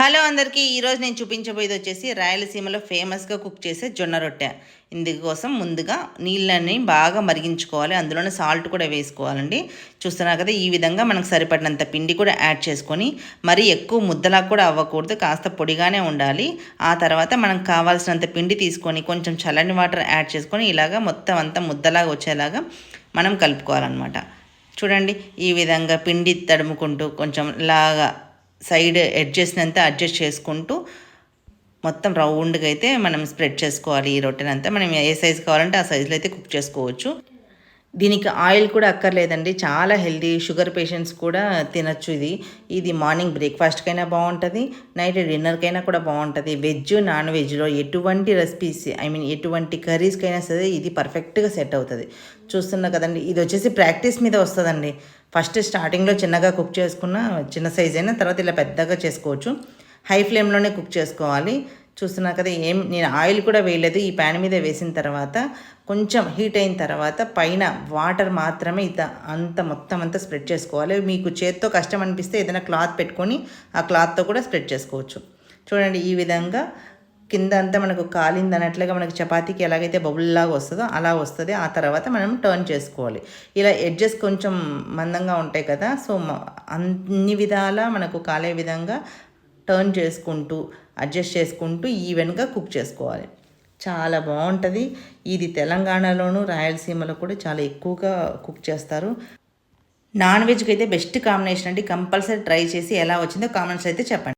Hello అందరికీ ఈరోజు నేను చూపించబోయేది వచ్చేసి రాయలసీమలో ఫేమస్గా కుక్ చేసే జొన్న రొట్టె. ఇందుకోసం ముందుగా నీళ్ళని బాగా మరిగించుకోవాలి. అందులోనే సాల్ట్ కూడా వేసుకోవాలండి. చూస్తున్నారు కదా ఈ విధంగా మనకు సరిపడినంత పిండి కూడా యాడ్ చేసుకొని మరీ ఎక్కువ ముద్దలా కూడా అవ్వకూడదు. కాస్త పొడిగానే ఉండాలి. ఆ తర్వాత మనకు కావాల్సినంత పిండి తీసుకొని కొంచెం చల్లని వాటర్ యాడ్ చేసుకొని ఇలాగా మొత్తం అంతా ముద్దలాగా వచ్చేలాగా మనం కలుపుకోవాలన్నమాట. చూడండి ఈ విధంగా పిండి తడుముకుంటూ కొంచెం లాగా సైడ్ ఎడ్జెస్నంత అడ్జస్ట్ చేసుకుంటూ మొత్తం రౌండ్గా అయితే మనం స్ప్రెడ్ చేసుకోవాలి ఈ రొట్టెనంతా. మనం ఏ సైజు కావాలంటే ఆ సైజులో అయితే కుక్ చేసుకోవచ్చు. దీనికి ఆయిల్ కూడా అక్కర్లేదండి. చాలా హెల్దీ షుగర్ పేషెంట్స్ కూడా తినచ్చు ఇది. ఇది మార్నింగ్ బ్రేక్ఫాస్ట్కైనా బాగుంటుంది నైట్ డిన్నర్కైనా కూడా బాగుంటుంది వెజ్ నాన్ వెజ్లో ఎటువంటి రెసిపీస్ ఐ మీన్ ఎటువంటి కర్రీస్కైనా సరే ఇది పర్ఫెక్ట్గా సెట్ అవుతుంది. చూస్తున్నా కదండి ఇది వచ్చేసి ప్రాక్టీస్ మీద వస్తుందండి. ఫస్ట్ స్టార్టింగ్లో చిన్నగా కుక్ చేసుకున్న చిన్న సైజ్ అయినా తర్వాత ఇలా పెద్దగా చేసుకోవచ్చు. హై ఫ్లేమ్లోనే కుక్ చేసుకోవాలి. చూస్తున్నా కదా ఏం నేను ఆయిల్ కూడా వేయలేదు. ఈ ప్యాన్ మీద వేసిన తర్వాత కొంచెం హీట్ అయిన తర్వాత పైన వాటర్ మాత్రమే ఇత అంత మొత్తం అంతా స్ప్రెడ్ చేసుకోవాలి. మీకు చేత్తో కష్టం అనిపిస్తే ఏదైనా క్లాత్ పెట్టుకొని ఆ క్లాత్తో కూడా స్ప్రెడ్ చేసుకోవచ్చు. చూడండి ఈ విధంగా కింద అంతా మనకు కాలింది అన్నట్లుగా మనకి చపాతీకి ఎలాగైతే బబుల్లాగా వస్తుందో అలా వస్తుంది. ఆ తర్వాత మనం టర్న్ చేసుకోవాలి. ఇలా ఎడ్జెస్ కొంచెం మందంగా ఉంటాయి కదా సో అన్ని విధాలా మనకు కాలే విధంగా టర్న్ చేసుకుంటూ అడ్జస్ట్ చేసుకుంటూ ఈవెన్గా కుక్ చేసుకోవాలి. చాలా బాగుంటుంది. ఇది తెలంగాణలోను రాయలసీమలో కూడా చాలా ఎక్కువగా కుక్ చేస్తారు. నాన్ వెజ్కి అయితే బెస్ట్ కాంబినేషన్ అండి. కంపల్సరీ ట్రై చేసి ఎలా వచ్చిందో కామెంట్స్ అయితే చెప్పండి.